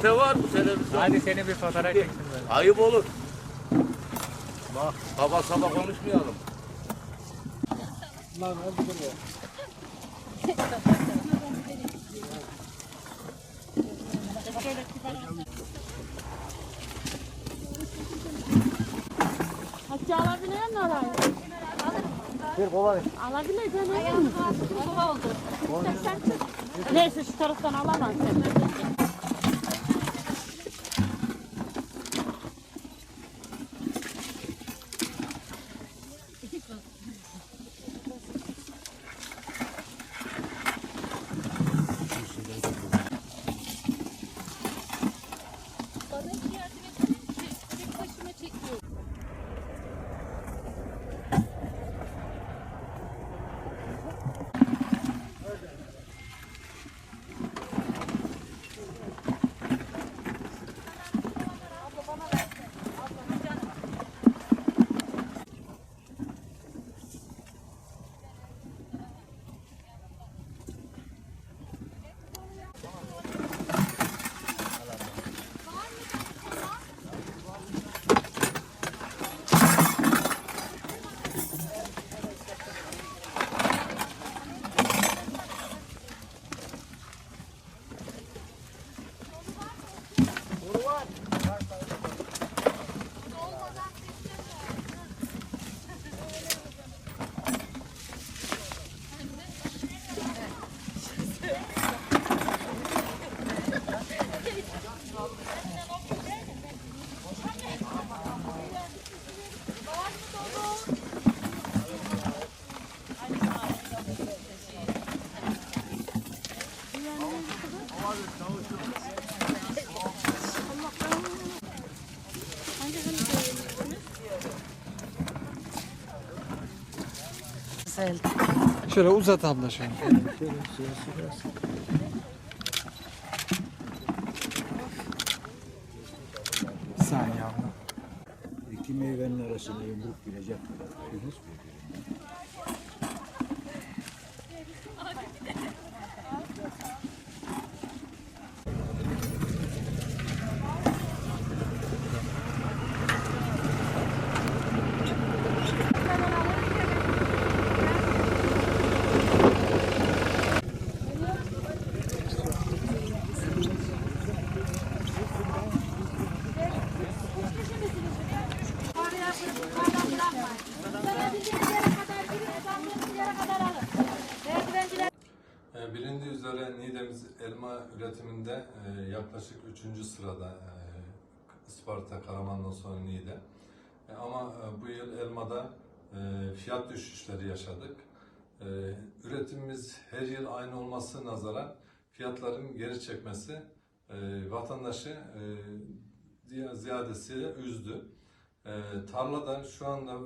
TRT var mı televizyon? Hadi seni bir fotoğraf çeksin böyle. Ayıp olur. Bak sabah sabah konuşmayalım. Hacı alabilir mi orayı? Bir kova Alabilir canım. Ayağını kova oldu. Neyse şu taraftan alamaz sen. Şöyle uzat abla şöyle. Bir saniye abla. İki meyvenin arasına yumruk girecek kadar. Yunus birbirine. Niğde'miz elma üretiminde e, yaklaşık 3. sırada e, Isparta, Karaman'dan sonra Niğde. E, Ama e, bu yıl elmada e, fiyat düşüşleri yaşadık. E, Üretimimiz her yıl aynı olması nazaran fiyatların geri çekmesi e, vatandaşı e, ziyadesiyle üzdü. E, Tarlada şu anda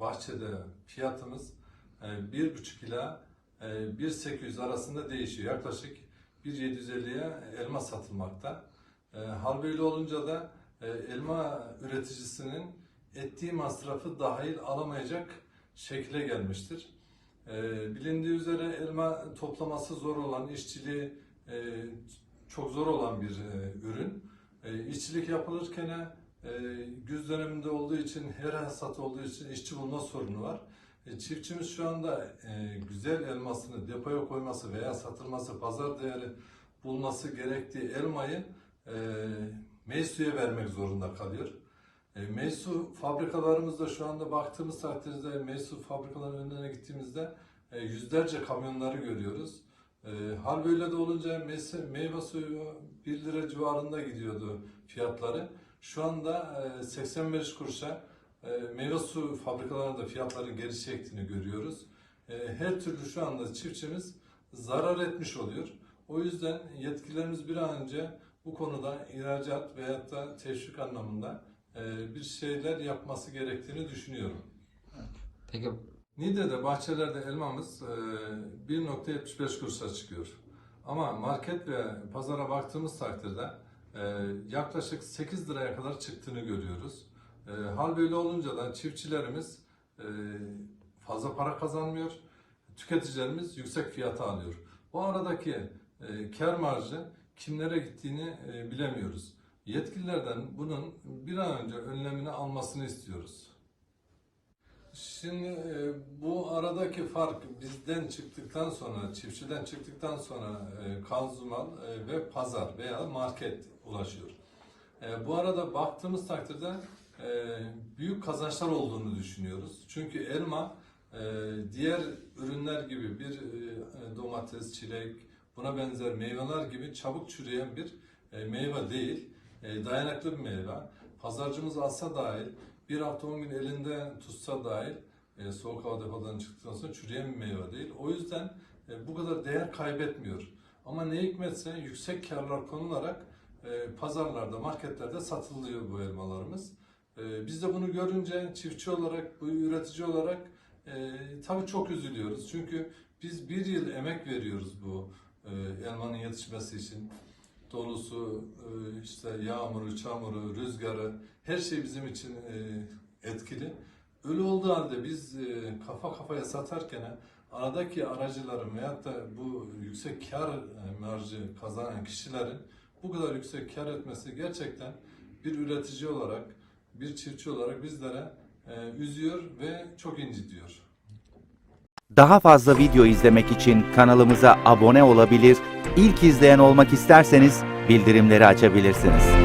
bahçede fiyatımız e, bir buçuk ila 1.800 arasında değişiyor. Yaklaşık 1.750'ye elma satılmakta. E, Hal olunca da e, elma üreticisinin ettiği masrafı dahil alamayacak şekle gelmiştir. E, Bilindiği üzere elma toplaması zor olan, işçiliği e, çok zor olan bir e, ürün. İşçilik yapılırken güz döneminde olduğu için, her hasat olduğu için işçi bulma sorunu var. E, Çiftçimiz şu anda e, güzel elmasını depoya koyması veya satılması, pazar değeri bulması gerektiği elmayı e, meysuya vermek zorunda kalıyor. E, meysu fabrikalarımızda şu anda baktığımız takdirde meysu fabrikalarının önüne gittiğimizde e, yüzlerce kamyonları görüyoruz. Hal böyle de olunca meyve, suyu 1 lira civarında gidiyordu fiyatları. Şu anda e, 85 kuruşa meyve su fabrikalarında fiyatların geri çektiğini görüyoruz. E, Her türlü şu anda çiftçimiz zarar etmiş oluyor. O yüzden yetkililerimiz bir an önce bu konuda ihracat veyahut da teşvik anlamında e, bir şeyler yapması gerektiğini düşünüyorum. Peki Niğde'de bahçelerde elmamız e, 1.75 kuruşa çıkıyor. Ama market ve pazara baktığımız takdirde e, yaklaşık 8 liraya kadar çıktığını görüyoruz. E, hal böyle olunca da çiftçilerimiz e, fazla para kazanmıyor, tüketicilerimiz yüksek fiyata alıyor. Bu aradaki e, kar marjı kimlere gittiğini e, bilemiyoruz. Yetkililerden bunun bir an önce önlemini almasını istiyoruz. Şimdi e, bu aradaki fark bizden çıktıktan sonra, çiftçiden çıktıktan sonra e, kanzumal e, ve pazar veya market ulaşıyor. E, bu arada baktığımız takdirde büyük kazançlar olduğunu düşünüyoruz. Çünkü elma e, diğer ürünler gibi bir e, domates, çilek, buna benzer meyveler gibi çabuk çürüyen bir e, meyve değil. E, dayanıklı bir meyve. Pazarcımız alsa dahil, bir hafta on gün elinde tutsa dahil, e, soğuk hava depodan çıktıktan sonra çürüyen bir meyve değil. O yüzden e, bu kadar değer kaybetmiyor. Ama ne hikmetse yüksek karlar konularak e, pazarlarda, marketlerde satılıyor bu elmalarımız. E, biz de bunu görünce çiftçi olarak, bu üretici olarak e, tabii çok üzülüyoruz. Çünkü biz bir yıl emek veriyoruz bu e, elmanın yetişmesi için. Dolusu, e, işte yağmuru, çamuru, rüzgarı, her şey bizim için etkili. Öyle olduğu halde biz kafa kafaya satarken aradaki aracıların veyahut da bu yüksek kar marjı kazanan kişilerin bu kadar yüksek kar etmesi gerçekten bir üretici olarak, bir çiftçi olarak bizlere e, üzüyor ve çok incitiyor. Daha fazla video izlemek için kanalımıza abone olabilir, ilk izleyen olmak isterseniz bildirimleri açabilirsiniz.